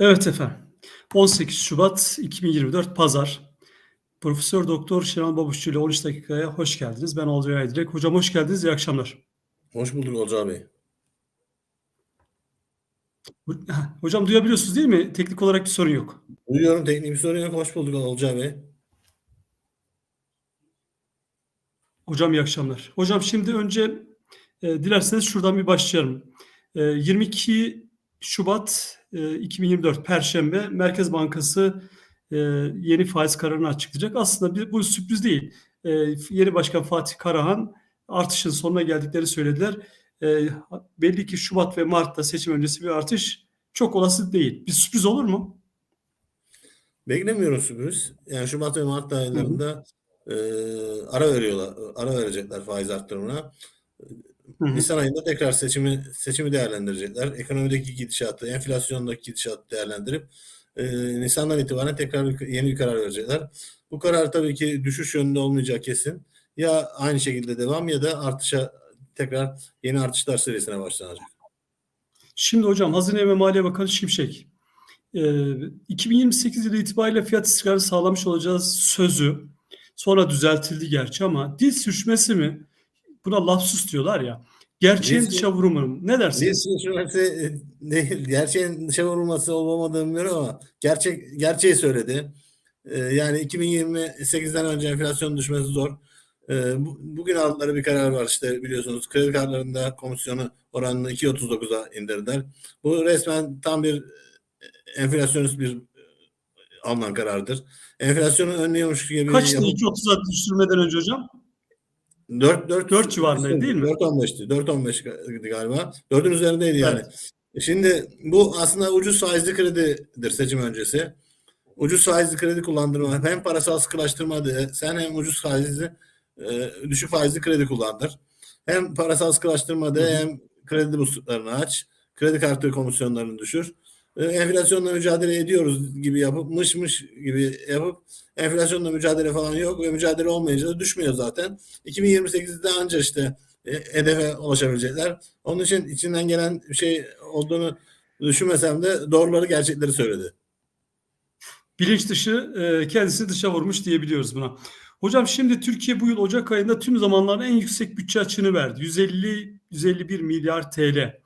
Evet efendim. 18 Şubat 2024 Pazar. Profesör Doktor Şenol Babuşçu ile 13 dakikaya hoş geldiniz. Ben Olcay Aydilek. Hocam hoş geldiniz. İyi akşamlar. Hoş bulduk Olcay Bey. Hocam duyabiliyorsunuz değil mi? Teknik olarak bir sorun yok. Duyuyorum teknik bir sorun yok. Hoş bulduk Olcay Bey. Hocam iyi akşamlar. Hocam şimdi önce e, dilerseniz şuradan bir başlayalım. E, 22 Şubat e, 2024 Perşembe Merkez Bankası e, yeni faiz kararını açıklayacak. Aslında bir, bu sürpriz değil. E, yeni Başkan Fatih Karahan artışın sonuna geldikleri söylediler. E, belli ki Şubat ve Mart'ta seçim öncesi bir artış çok olası değil. Bir sürpriz olur mu? Beklemiyorum sürpriz. Yani Şubat ve Mart aylarında e, ara veriyorlar, ara verecekler faiz arttırımına. Hı hı. Nisan ayında tekrar seçimi seçimi değerlendirecekler. Ekonomideki gidişatı, enflasyondaki gidişatı değerlendirip e, Nisan'dan itibaren tekrar bir- yeni bir karar verecekler. Bu karar tabii ki düşüş yönünde olmayacağı kesin. Ya aynı şekilde devam ya da artışa tekrar yeni artışlar serisine başlanacak. Şimdi hocam Hazine ve Maliye Bakanı Şimşek e, 2028 yılı itibariyle fiyat istikrarı sağlamış olacağız sözü sonra düzeltildi gerçi ama dil sürçmesi mi? Buna lapsus diyorlar ya. Gerçeğin Dil- dışa vurumu mu? Ne dersiniz? Dil sürçmesi e, değil. Gerçeğin dışa vurulması olmadığını bilmiyorum ama gerçek gerçeği söyledi. Ee, yani 2028'den önce enflasyon düşmesi zor. Ee, bu- bugün aldıkları bir karar var işte biliyorsunuz. Kredi kartlarında komisyonu oranını 2.39'a indirdiler. Bu resmen tam bir e, enflasyonist bir e, alınan karardır. Enflasyonu önlüyormuş gibi Kaçtı yapıp- 2.30'a düşürmeden önce hocam? 4 4 Dört civarındaydı değil mi? 4.15'ti. 4.15 galiba. 4'ün üzerindeydi yani. Şimdi bu aslında ucuz faizli kredidir seçim öncesi. Ucuz faizli kredi kullandırma hem parasal sıkılaştırma diye sen hem ucuz faizli e, düşük faizli kredi kullandır. Hem parasal sıkılaştırma de hem kredi musluklarını aç. Kredi kartı komisyonlarını düşür. E, enflasyonla mücadele ediyoruz gibi yapıp mış mış gibi yapıp enflasyonla mücadele falan yok ve mücadele olmayınca da düşmüyor zaten. 2028'de anca işte e, hedefe ulaşabilecekler. Onun için içinden gelen bir şey olduğunu düşünmesem de doğruları gerçekleri söyledi. Bilinç dışı e, kendisi dışa vurmuş diyebiliyoruz buna. Hocam şimdi Türkiye bu yıl Ocak ayında tüm zamanların en yüksek bütçe açığını verdi. 150 151 milyar TL.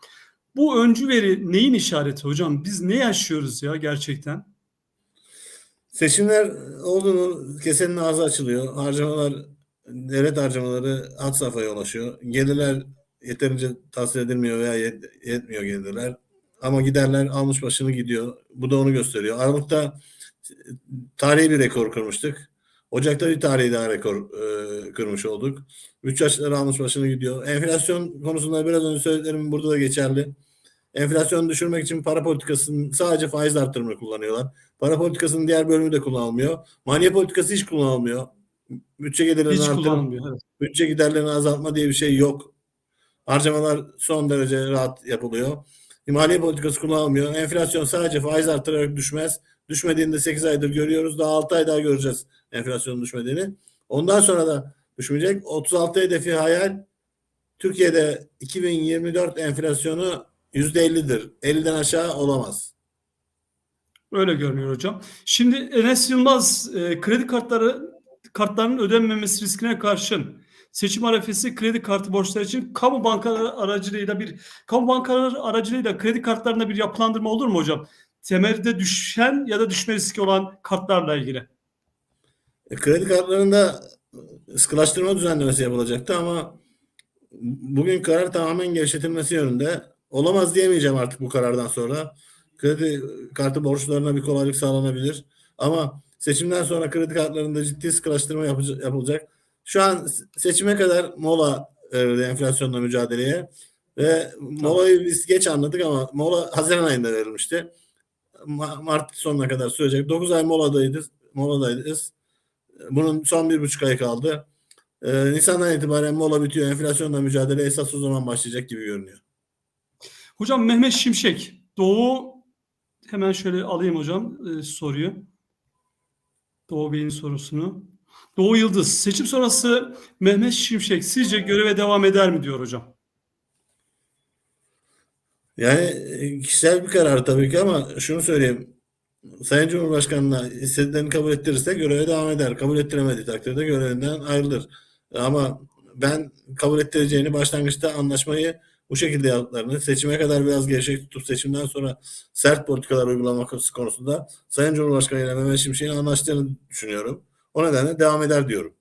Bu öncü veri neyin işareti hocam? Biz ne yaşıyoruz ya gerçekten? Seçimler oldu mu kesenin ağzı açılıyor. Harcamalar, devlet harcamaları had safhaya ulaşıyor. Gelirler yeterince tahsil edilmiyor veya yet- yetmiyor gelirler. Ama giderler almış başını gidiyor. Bu da onu gösteriyor. Aralıkta tarihi bir rekor kırmıştık. Ocak'ta bir tarihi daha rekor e, kırmış olduk. Bütçe açıkları almış başını gidiyor. Enflasyon konusunda biraz önce söylediklerim burada da geçerli. Enflasyonu düşürmek için para politikasının sadece faiz arttırımını kullanıyorlar. Para politikasının diğer bölümü de kullanılmıyor. Maliye politikası hiç kullanılmıyor. Bütçe gelirlerini Hiç arttırıp kullanılmıyor. Evet. bütçe giderlerini azaltma diye bir şey yok. Harcamalar son derece rahat yapılıyor. Maliye politikası kullanılmıyor. Enflasyon sadece faiz arttırarak düşmez. Düşmediğinde 8 aydır görüyoruz. Daha 6 ay daha göreceğiz enflasyonun düşmediğini. Ondan sonra da düşmeyecek. 36 hedefi hayal. Türkiye'de 2024 enflasyonu %50'dir. 50'den aşağı olamaz. Öyle görünüyor hocam. Şimdi Enes Yılmaz e, kredi kartları kartlarının ödenmemesi riskine karşın seçim arefesi kredi kartı borçları için kamu bankaları aracılığıyla bir kamu bankaları aracılığıyla kredi kartlarında bir yapılandırma olur mu hocam? Temelde düşen ya da düşme riski olan kartlarla ilgili. E, Kredi kartlarında sıkılaştırma düzenlemesi yapılacaktı ama bugün karar tamamen gevşetilmesi yönünde. Olamaz diyemeyeceğim artık bu karardan sonra. Kredi kartı borçlarına bir kolaylık sağlanabilir. Ama seçimden sonra kredi kartlarında ciddi sıkılaştırma yapılacak. Şu an seçime kadar mola verildi enflasyonla mücadeleye. Ve molayı biz geç anladık ama mola Haziran ayında verilmişti. Ma- Mart sonuna kadar sürecek. 9 ay moladaydı. Moladayız. Bunun son bir buçuk ay kaldı. Ee, Nisan'dan itibaren mola bitiyor. Enflasyonla mücadele esas o zaman başlayacak gibi görünüyor. Hocam Mehmet Şimşek Doğu hemen şöyle alayım hocam e, soruyu. Doğu Bey'in sorusunu. Doğu Yıldız seçim sonrası Mehmet Şimşek sizce göreve devam eder mi diyor hocam. Yani e, kişisel bir karar tabii ki ama şunu söyleyeyim. Sayın Cumhurbaşkanı'na istediklerini kabul ettirirse göreve devam eder. Kabul ettiremediği takdirde görevinden ayrılır. Ama ben kabul ettireceğini başlangıçta anlaşmayı bu şekilde yaptıklarını, seçime kadar biraz gevşek tutup seçimden sonra sert politikalar uygulaması konusunda Sayın Cumhurbaşkanı ile Mehmet Şimşek'in anlaştığını düşünüyorum. O nedenle devam eder diyorum.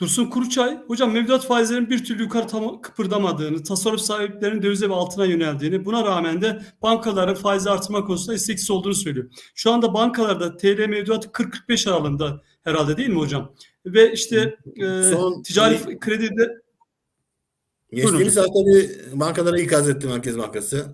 Dursun Kuruçay, hocam mevduat faizlerinin bir türlü yukarı tam kıpırdamadığını, tasarruf sahiplerinin dövize ve altına yöneldiğini, buna rağmen de bankaların faiz artırma konusunda isteksiz olduğunu söylüyor. Şu anda bankalarda TL mevduat 40-45 aralığında herhalde değil mi hocam? Ve işte e, Son- ticari kredide Geçtiğimiz hafta bir bankalara ikaz etti Merkez Bankası.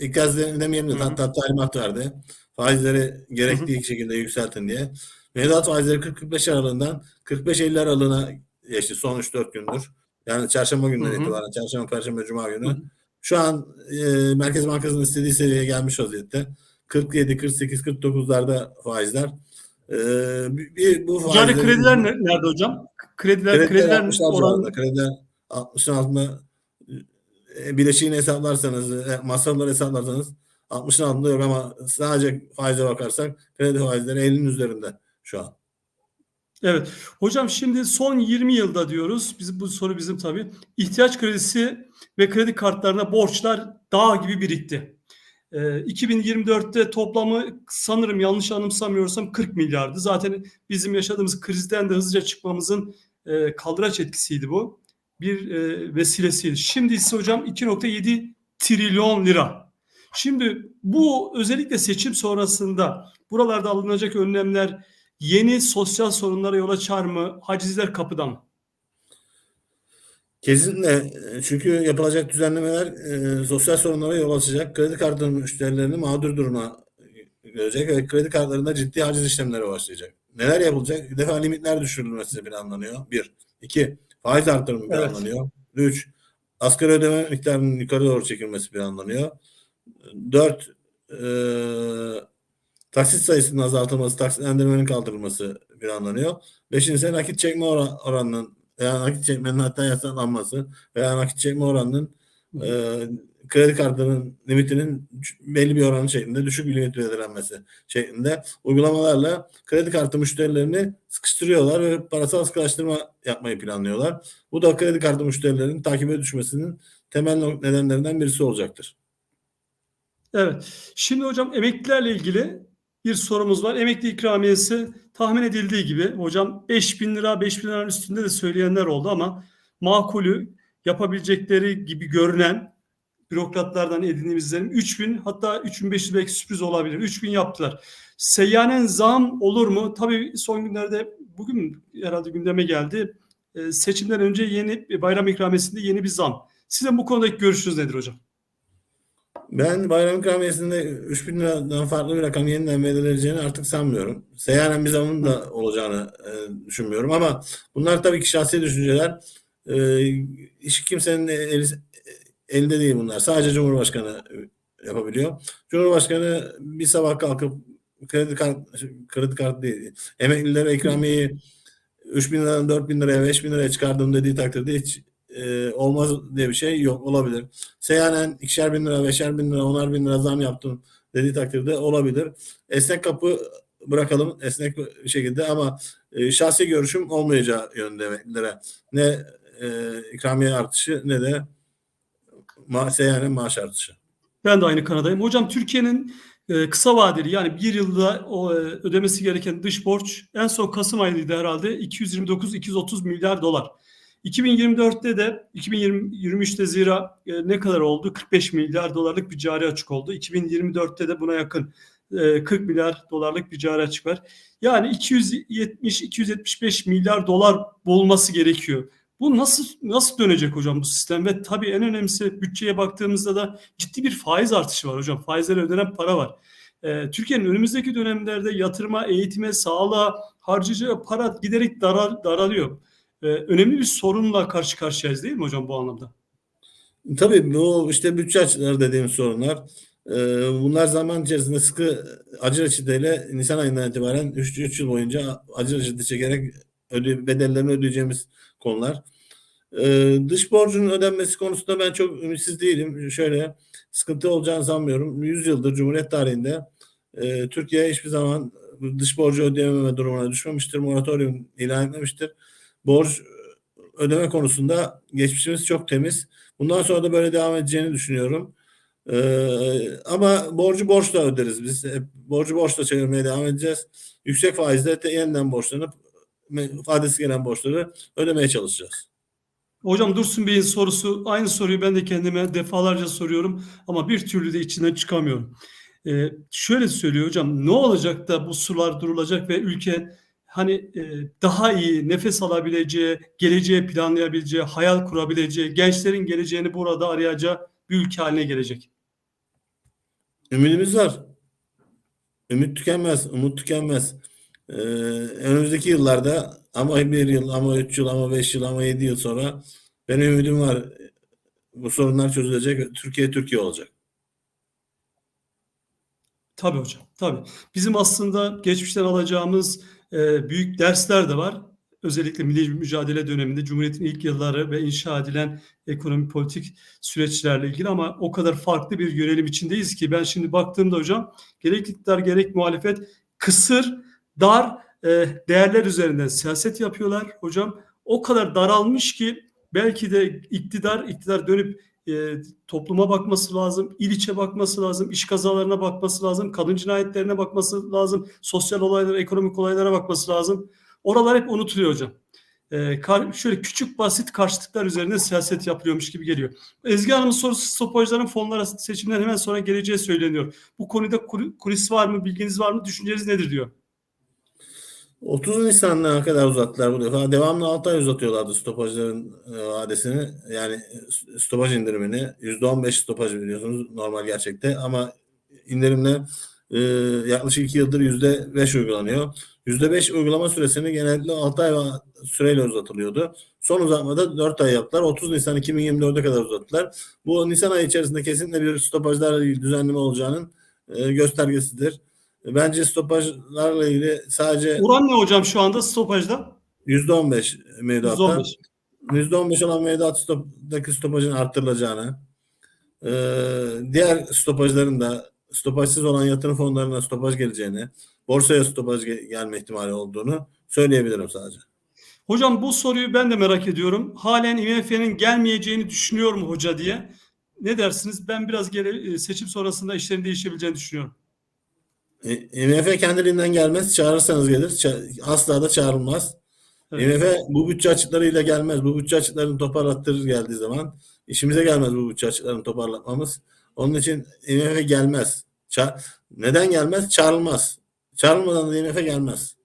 İkaz de- demeyelim de Hı hı. hatta talimat verdi. Faizleri gerektiği şekilde yükseltin diye. Mevduat faizleri 40-45 aralığından 45-50 aralığına geçti son 3-4 gündür. Yani çarşamba günden Hı hı. itibaren, çarşamba, perşembe, cuma günü. Hı hı. Şu an e, Merkez Bankası'nın istediği seviyeye gelmiş vaziyette. 47, 48, 49'larda faizler. E, bir, bu ticari faizlerin- krediler ne- nerede hocam? Krediler, Krediler krediler 60'lar oranı. Krediler 60'ın altında e, bileşiğini hesaplarsanız, e, masrafları hesaplarsanız 60'ın altında yok ama sadece faize bakarsak kredi faizleri 50'nin üzerinde şu an. Evet. Hocam şimdi son 20 yılda diyoruz. Bizim bu soru bizim tabii. İhtiyaç kredisi ve kredi kartlarına borçlar dağ gibi birikti. Ee, 2024'te toplamı sanırım yanlış anımsamıyorsam 40 milyardı. Zaten bizim yaşadığımız krizden de hızlıca çıkmamızın e, kaldıraç etkisiydi bu. Bir e, vesilesiydi. Şimdi ise hocam 2.7 trilyon lira. Şimdi bu özellikle seçim sonrasında buralarda alınacak önlemler yeni sosyal sorunlara yol açar mı? Hacizler kapıda mı? Kesinlikle çünkü yapılacak düzenlemeler e, sosyal sorunlara yol açacak. Kredi kartı müşterilerini mağdur duruma görecek ve kredi kartlarında ciddi haciz işlemleri başlayacak. Neler yapılacak? Bir defa limitler düşürülmesi planlanıyor. Bir. İki. Faiz artırımı planlanıyor. Üç. Asgari ödeme miktarının yukarı doğru çekilmesi planlanıyor. Dört. E, taksit sayısının azaltılması, taksitlendirmenin kaldırılması planlanıyor. Beşincisi nakit çekme ora- oranının veya nakit çekmenin hatta yasaklanması veya nakit çekme oranının e, kredi kartının limitinin belli bir oranı şeklinde düşük bir limit belirlenmesi şeklinde uygulamalarla kredi kartı müşterilerini sıkıştırıyorlar ve parasal sıkılaştırma yapmayı planlıyorlar. Bu da kredi kartı müşterilerinin takibe düşmesinin temel nedenlerinden birisi olacaktır. Evet. Şimdi hocam emeklilerle ilgili bir sorumuz var. Emekli ikramiyesi tahmin edildiği gibi hocam 5 bin lira 5 bin liranın üstünde de söyleyenler oldu ama makulü yapabilecekleri gibi görünen bürokratlardan edindiğimiz izlenim 3 bin hatta 3500 belki sürpriz olabilir. 3 bin yaptılar. Seyyanen zam olur mu? Tabii son günlerde bugün herhalde gündeme geldi. Ee, seçimden önce yeni bayram ikramiyesinde yeni bir zam. Sizin bu konudaki görüşünüz nedir hocam? Ben bayram ikramiyesinde 3000 liradan farklı bir rakam yeniden belirleneceğini artık sanmıyorum. Seyyanen bir zamın da olacağını e, düşünmüyorum ama bunlar tabii ki şahsi düşünceler. E, hiç kimsenin elinde değil bunlar. Sadece Cumhurbaşkanı yapabiliyor. Cumhurbaşkanı bir sabah kalkıp kredi kart, kredi kartı değil, emeklilere ikramiyeyi 3000 liradan 4000 liraya 5000 liraya çıkardım dediği takdirde hiç e, olmaz diye bir şey yok olabilir. Seyyanen ikişer bin lira, beşer bin lira, onar bin lira zam yaptım dediği takdirde olabilir. Esnek kapı bırakalım esnek bir şekilde ama e, şahsi görüşüm olmayacağı yönde emeklilere. Ne e, ikramiye artışı ne de ma seyyanen maaş artışı. Ben de aynı kanadayım. Hocam Türkiye'nin e, kısa vadeli yani bir yılda o, e, ödemesi gereken dış borç en son Kasım ayıydı herhalde 229-230 milyar dolar. 2024'te de 2023'te zira e, ne kadar oldu? 45 milyar dolarlık bir cari açık oldu. 2024'te de buna yakın e, 40 milyar dolarlık bir cari açık var. Yani 270-275 milyar dolar bulması gerekiyor. Bu nasıl nasıl dönecek hocam bu sistem ve tabii en önemlisi bütçeye baktığımızda da ciddi bir faiz artışı var hocam. Faizlere ödenen para var. Ee, Türkiye'nin önümüzdeki dönemlerde yatırıma, eğitime, sağlığa harcayacağı para giderek daral, daralıyor. Ee, önemli bir sorunla karşı karşıyayız değil mi hocam bu anlamda? Tabii bu işte bütçe açıkları dediğimiz sorunlar. Ee, bunlar zaman içerisinde sıkı acı reçeteyle Nisan ayından itibaren 3 yıl boyunca acı reçete çekerek öde, bedellerini ödeyeceğimiz konular. Ee, dış borcun ödenmesi konusunda ben çok ümitsiz değilim. Şöyle sıkıntı olacağını sanmıyorum. 100 yıldır Cumhuriyet tarihinde e, Türkiye hiçbir zaman dış borcu ödeyememe durumuna düşmemiştir. Moratorium ilan etmemiştir. Borç ödeme konusunda geçmişimiz çok temiz. Bundan sonra da böyle devam edeceğini düşünüyorum. Ee, ama borcu borçla öderiz biz. Hep borcu borçla çevirmeye devam edeceğiz. Yüksek faizle te- yeniden borçlanıp vadesi gelen borçları ödemeye çalışacağız. Hocam Dursun Bey'in sorusu aynı soruyu ben de kendime defalarca soruyorum ama bir türlü de içinden çıkamıyorum. Ee, şöyle söylüyor hocam ne olacak da bu sular durulacak ve ülke hani e, daha iyi nefes alabileceği, geleceği planlayabileceği, hayal kurabileceği, gençlerin geleceğini burada arayacağı bir ülke haline gelecek. Ümidimiz var. Ümit tükenmez, umut tükenmez. Ee, önümüzdeki yıllarda ama bir yıl, ama üç yıl, ama beş yıl, ama yedi yıl sonra benim ümidim var. Bu sorunlar çözülecek. Türkiye Türkiye olacak. Tabii hocam, tabii. Bizim aslında geçmişten alacağımız e, büyük dersler de var. Özellikle milli mücadele döneminde Cumhuriyet'in ilk yılları ve inşa edilen ekonomi politik süreçlerle ilgili ama o kadar farklı bir yönelim içindeyiz ki ben şimdi baktığımda hocam gerek iktidar gerek muhalefet kısır, dar e, değerler üzerinden siyaset yapıyorlar hocam. O kadar daralmış ki belki de iktidar iktidar dönüp e, topluma bakması lazım, il bakması lazım, iş kazalarına bakması lazım, kadın cinayetlerine bakması lazım, sosyal olaylara, ekonomik olaylara bakması lazım. Oralar hep unutuluyor hocam. E, kar, şöyle küçük basit karşıtlıklar üzerine siyaset yapılıyormuş gibi geliyor. Ezgi Hanım'ın sorusu stopajların fonlara seçimden hemen sonra geleceği söyleniyor. Bu konuda kul- kulis var mı, bilginiz var mı, düşünceniz nedir diyor. 30 Nisan'ına kadar uzattılar bu defa. Devamlı 6 ay uzatıyorlardı stopajların vadesini. Yani e, stopaj indirimini. %15 stopaj biliyorsunuz normal gerçekte ama indirimle e, yaklaşık 2 yıldır %5 uygulanıyor. %5 uygulama süresini genellikle 6 ay süreyle uzatılıyordu. Son uzatmada 4 ay yaptılar. 30 Nisan 2024'e kadar uzattılar. Bu Nisan ayı içerisinde kesinlikle bir stopajlarla ilgili düzenleme olacağının e, göstergesidir. Bence stopajlarla ilgili sadece Oran ne hocam şu anda stopajda? %15 mevduatta. %15. %15 olan mevduat stopdaki stopajın arttırılacağını, e, diğer stopajların da stopajsız olan yatırım fonlarına stopaj geleceğini, borsaya stopaj ge- gelme ihtimali olduğunu söyleyebilirim sadece. Hocam bu soruyu ben de merak ediyorum. Halen IMF'nin gelmeyeceğini düşünüyor mu hoca diye. Ne dersiniz? Ben biraz geri, e, seçim sonrasında işlerin değişebileceğini düşünüyorum. E, IMF kendiliğinden gelmez. Çağırırsanız gelir. Ça- asla da çağrılmaz. Evet. IMF bu bütçe açıklarıyla gelmez. Bu bütçe açıklarını toparlattırır geldiği zaman. İşimize gelmez bu bütçe açıklarını toparlatmamız. Onun için IMF gelmez. Ça- Neden gelmez? Çağrılmaz. Çağrılmadan da IMF gelmez.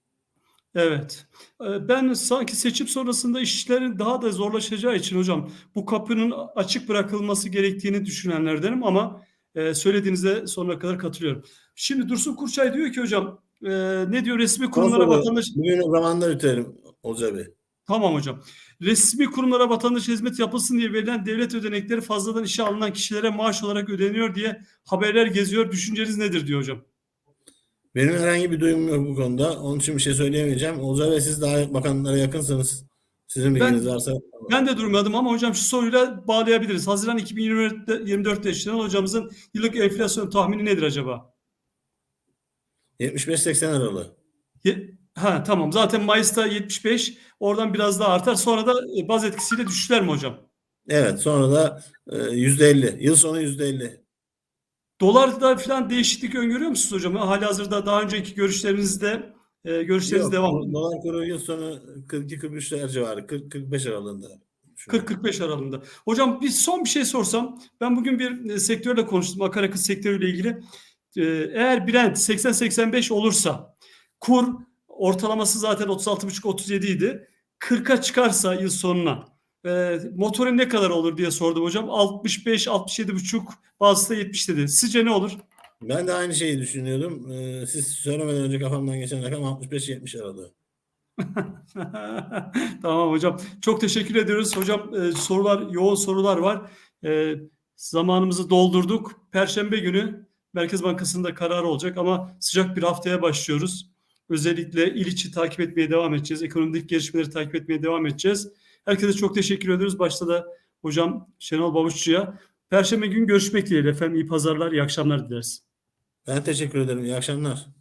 Evet. Ee, Ben sanki seçim sonrasında işlerin daha da zorlaşacağı için hocam bu kapının açık bırakılması gerektiğini düşünenlerdenim ama e, söylediğinize sonuna kadar katılıyorum. Şimdi Dursun Kurçay diyor ki hocam e, ne diyor resmi kurumlara vatandaş Bugün zamanında bitirelim Olcay Bey. Tamam hocam. Resmi kurumlara vatandaş hizmet yapılsın diye verilen devlet ödenekleri fazladan işe alınan kişilere maaş olarak ödeniyor diye haberler geziyor. Düşünceniz nedir diyor hocam. Benim herhangi bir duyumum yok bu konuda. Onun için bir şey söyleyemeyeceğim. Olcay Bey siz daha bakanlara yakınsınız. Sizin bilginiz varsa. Ben de durmadım ama hocam şu soruyla bağlayabiliriz. Haziran 2024'te 24'te Şenol hocamızın yıllık enflasyon tahmini nedir acaba? 75-80 aralığı. Ye- Ha tamam. Zaten Mayıs'ta 75, oradan biraz daha artar. Sonra da e, baz etkisiyle düşüşler mi hocam? Evet sonra da e, %50. Yıl sonu %50. Dolarda falan değişiklik öngörüyor musunuz hocam? Halihazırda daha önceki görüşlerinizde e, görüşleriniz Yok, devam mı? Dolar kuru yıl sonu 42-43'ler civarı. 40-45 aralığında. düşünüyorum. 40-45 aralığında. Hocam bir son bir şey sorsam. Ben bugün bir e, sektörle konuştum. Akaryakıt sektörüyle ilgili. E, eğer Brent 80-85 olursa kur ortalaması zaten 36,5-37 idi. 40'a çıkarsa yıl sonuna e, motorin ne kadar olur diye sordum hocam. 65-67,5 bazısı da 70 dedi. Sizce ne olur? Ben de aynı şeyi düşünüyordum. Ee, siz söylemeden önce kafamdan geçen rakam 65-70 aralığı. Tamam hocam. Çok teşekkür ediyoruz. Hocam e, sorular, yoğun sorular var. E, zamanımızı doldurduk. Perşembe günü Merkez Bankası'nda karar olacak ama sıcak bir haftaya başlıyoruz. Özellikle il içi takip etmeye devam edeceğiz. Ekonomik gelişmeleri takip etmeye devam edeceğiz. Herkese çok teşekkür ediyoruz. Başta da hocam Şenol Babuççu'ya. Perşembe günü görüşmek dileğiyle efendim. İyi pazarlar, iyi akşamlar dileriz. Ben teşekkür ederim. İyi akşamlar.